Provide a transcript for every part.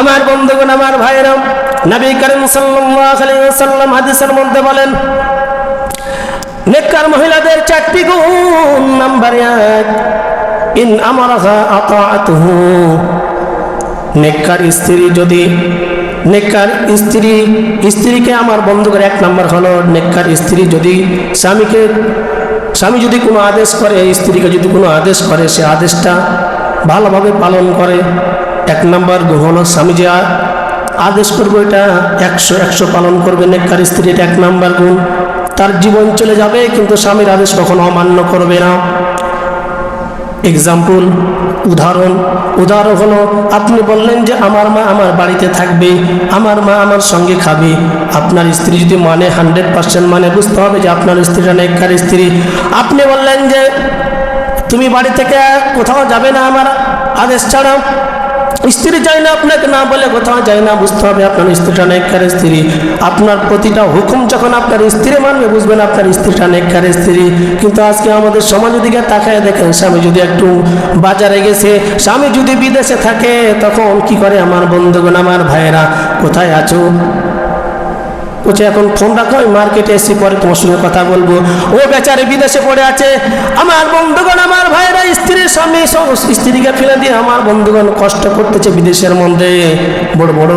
আমার বন্ধুগণ, আমার ভাইরাম নবী করিম ওয়াসাল্লাম হাদিসের মধ্যে বলেন, নেককার মহিলাদের চারটি গুণ। নাম্বার এক, ইন আতাআতুহু। নেককার স্ত্রী যদি, নেককার স্ত্রী, স্ত্রীকে আমার বন্ধুকের এক নাম্বার হলো নেককার স্ত্রী যদি স্বামীকে, স্বামী যদি কোনো আদেশ করে, স্ত্রীকে যদি কোনো আদেশ করে, সে আদেশটা ভালোভাবে পালন করে। এক নাম্বার গুণ হলো স্বামী আদেশ করবে এটা, একশো একশো পালন করবে নেককার স্ত্রী, এটা এক নাম্বার গুণ। তার জীবন চলে যাবে, কিন্তু স্বামীর আদেশ কখনো অমান্য করবে না। এক্সাম্পল উদাহরণ। উদাহরণ হলো, আপনি বললেন যে, আমার মা আমার বাড়িতে থাকবে, আমার মা আমার সঙ্গে খাবে। আপনার স্ত্রী যদি মানে হান্ড্রেড পার্সেন্ট মানে বুঝতে হবে যে আপনার স্ত্রীটা নেককার স্ত্রী। আপনি বললেন যে, তুমি বাড়ি থেকে কোথাও যাবে না আমার আদেশ ছাড়াও। স্ত্রী চাই না, আপনাকে না বলে কোথাও যায় না, বুঝতে হবে আপনার স্ত্রীটা নেককার স্ত্রী। আপনার প্রতিটা হুকুম যখন আপনার স্ত্রী মানবে, বুঝবেন আপনার স্ত্রীটা নেককার স্ত্রী। কিন্তু আজকে আমাদের সমাজের দিকে তাকায় দেখেন, স্বামী যদি একটু বাজারে গেছে, স্বামী যদি বিদেশে থাকে, তখন কি করে আমার বন্ধুগণ, আমার ভাইয়েরা, কোথায় আছো? বলছে, এখন ফোন রাখো, আমি মার্কেটে এসে পরে তোমার সঙ্গে কথা বলব। ও বেচারে বিদেশে পড়ে আছে। আমার বন্ধুগণ, আমার ভাইরা স্ত্রীর স্বামী, সব স্ত্রীকে ফেলে দিয়ে আমার বন্ধুগণ কষ্ট করতেছে বিদেশের মধ্যে। বড় বড়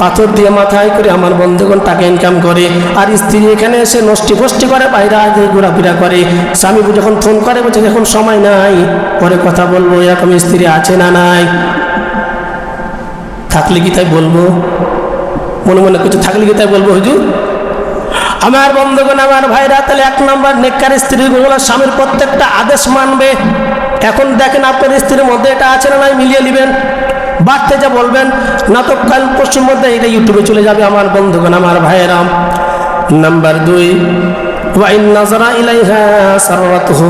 পাথর দিয়ে মাথায় করে আমার বন্ধুগণ টাকা ইনকাম করে। আর স্ত্রী এখানে এসে নষ্টি ফষ্টি করে, বাইরে আগে ঘোরাফেরা করে। স্বামী যখন ফোন করে, বলছে, এখন সময় নাই, পরে কথা বলব, এরকম স্ত্রী আছে না নাই? থাকলে কি তাই বলব? মনে মনে কিছু থাকলে কি তাই বলব হুজুর? আমার বন্ধুগণ, আমার ভাইরা, তাহলে এক নম্বর নেককার স্ত্রীগুলো স্বামীর প্রত্যেকটা আদেশ মানবে। এখন দেখেন আপনার স্ত্রীর মধ্যে এটা আছে না নাই, মিলিয়ে নেবেন, বাড়তে যা বলবেন না তো কাল পশ্চিম মধ্যে এটা ইউটিউবে চলে যাবে আমার বন্ধুগণ, আমার ভাইয়েরা। নাম্বার দুই, ওয়াইন নাজরা ইলাইহা সারাতুহু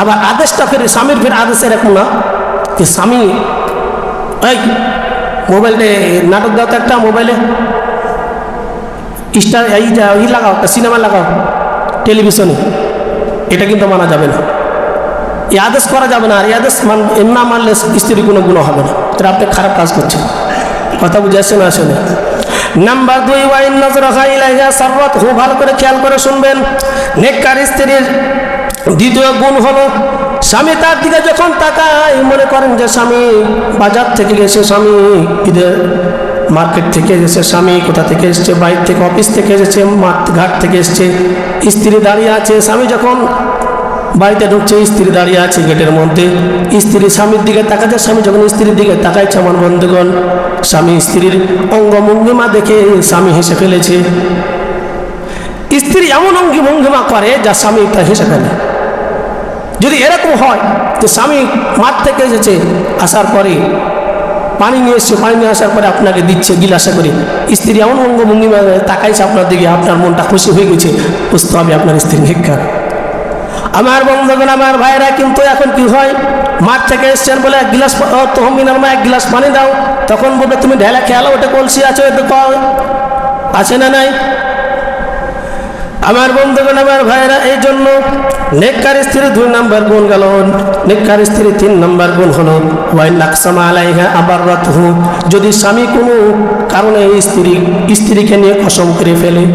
আবার আদেশটা ফের, স্বামীর ফের আদেশ এরকম না, যে স্বামী এই মোবাইলে নাটক দাও তো একটা মোবাইলে স্টার এই ই লাগাও, একটা সিনেমা লাগাও টেলিভিশনে এটা কিন্তু মানা যাবে না। এই আদেশ করা যাবে না, আর এই আদেশ মান, না মানলে স্ত্রীর কোনো গুণ হবে না। এটা আপনি খারাপ কাজ করছেন। কথা বুঝে আসছে না আসলে। নাম্বার দুই ওয়াইন নজর ইলাইহা সাররাত হু ভালো করে খেয়াল করে শুনবেন। নেককার স্ত্রীর দ্বিতীয় গুণ হলো স্বামী তার দিকে যখন তাকায়, মনে করেন যে স্বামী বাজার থেকে গেছে স্বামী, ঈদের মার্কেট থেকে এসেছে স্বামী, কোথা থেকে এসছে বাইর থেকে, অফিস থেকে এসেছে, মাঠ ঘাট থেকে এসছে, স্ত্রী দাঁড়িয়ে আছে, স্বামী যখন বাড়িতে ঢুকছে, স্ত্রী দাঁড়িয়ে আছে গেটের মধ্যে, স্ত্রী স্বামীর দিকে তাকাচ্ছে স্বামী যখন স্ত্রীর দিকে তাকাইছে আমার বন্ধুগণ, স্বামী স্ত্রীর অঙ্গভঙ্গিমা দেখে স্বামী হেসে ফেলেছে। স্ত্রী এমন অঙ্গি ভঙ্গিমা করে যা স্বামী তা হেসে ফেলে। যদি এরকম হয় যে স্বামী মাঠ থেকে এসেছে, আসার পরে পানি নিয়ে এসছে, পানি নিয়ে আসার পরে আপনাকে দিচ্ছে গিলাসা করে। স্ত্রী এমন অঙ্গভঙ্গিমা তাকাইছে আপনার দিকে, আপনার মনটা খুশি হয়ে গেছে বুঝতে হবে আপনার স্ত্রী নিকার আমার বন্ধুগণ, আমার ভাইরা কিন্তু এখন কি হয়? মাঠ থেকে এসছেন বলে এক গিলাস তহমিনার মা এক গিলাস পানি দাও। তখন বলবে, তুমি ঢেলা খেয়ালো, ওটা কলসি আছে ওটা আছে না নাই? আমার বন্ধুগণ, আমার ভাইরা এই জন্য নেককার স্ত্রী দুই নাম্বার গুণ গেল। নেককার স্ত্রী তিন নাম্বার গুণ হলো ওয়াই লাকসামা আলাইহা আবার রাত যদি স্বামী কোনো কারণে স্ত্রী, স্ত্রীকে নিয়ে কসম করে ফেলে,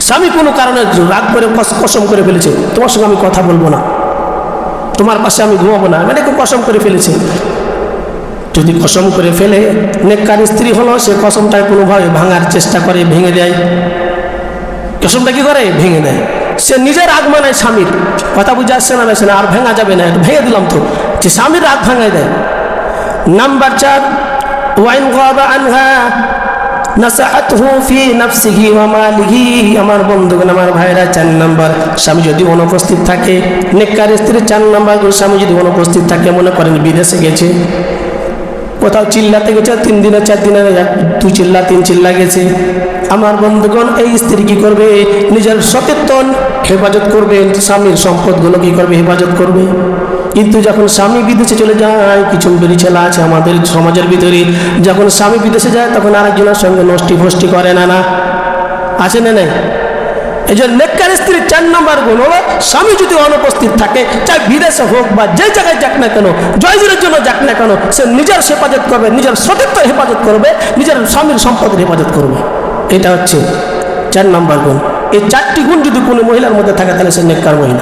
স্বামী কোনো কারণে রাগ করে কস- কসম করে ফেলেছে, তোমার সঙ্গে আমি কথা বলব না। তোমার পাশে আমি ঘুমাবো না মানে কসম করে ফেলেছে। যদি কসম করে ফেলে, নেককার স্ত্রী হলো, সে কসমটায় কোনোভাবে ভাঙার চেষ্টা করে, ভেঙে দেয়। কসমটা কি করে? ভেঙে নেয়। সে নিজের রাগ মানায় স্বামীর। কথা বুঝে আসছে না আসছে না আর ভেঙা যাবে না ভেঙে দিলাম তো। যে স্বামীর রাগ ভাঙায় দেয়। নাম্বার চার, ওয়াইন গাবা আনহা আমার বন্ধুগণ, আমার ভাইরা চার নাম্বার, স্বামী যদি অনুপস্থিত থাকে, নেককার স্ত্রী চার নাম্বার স্বামী যদি অনুপস্থিত থাকে, মনে করেন বিদেশে গেছে কোথাও চিল্লাতে গেছে, তিন দিনে চার দিনে দুই চিল্লা, তিন চিল্লা গেছে। আমার বন্ধুগণ, এই স্ত্রী কি করবে? নিজের সচেতন হেফাজত করবে। স্বামীর সম্পদগুলো কি করবে? হেফাজত করবে। কিন্তু যখন স্বামী বিদেশে চলে যায়, কিছু ছেলে আছে আমাদের সমাজের ভিতরে, যখন স্বামী বিদেশে যায়, তখন আরেকজনের সঙ্গে নষ্টি ফষ্টি করে না না। আছে না নাই? এই যে নেককার স্ত্রীর চার নম্বর গুণ হলো স্বামী যদি অনুপস্থিত থাকে, চাই বিদেশে হোক বা যে জায়গায় যাক না কেন জয়জুরের জন্য যাক না কেন, সে নিজের হেফাজত করবে, নিজের সতীর্থ হেফাজত করবে, নিজের স্বামীর সম্পদের হেফাজত করবে। এটা হচ্ছে চার নম্বর গুণ। এই চারটি গুণ যদি কোনো মহিলার মধ্যে থাকে, তাহলে সে নেককার মহিলা।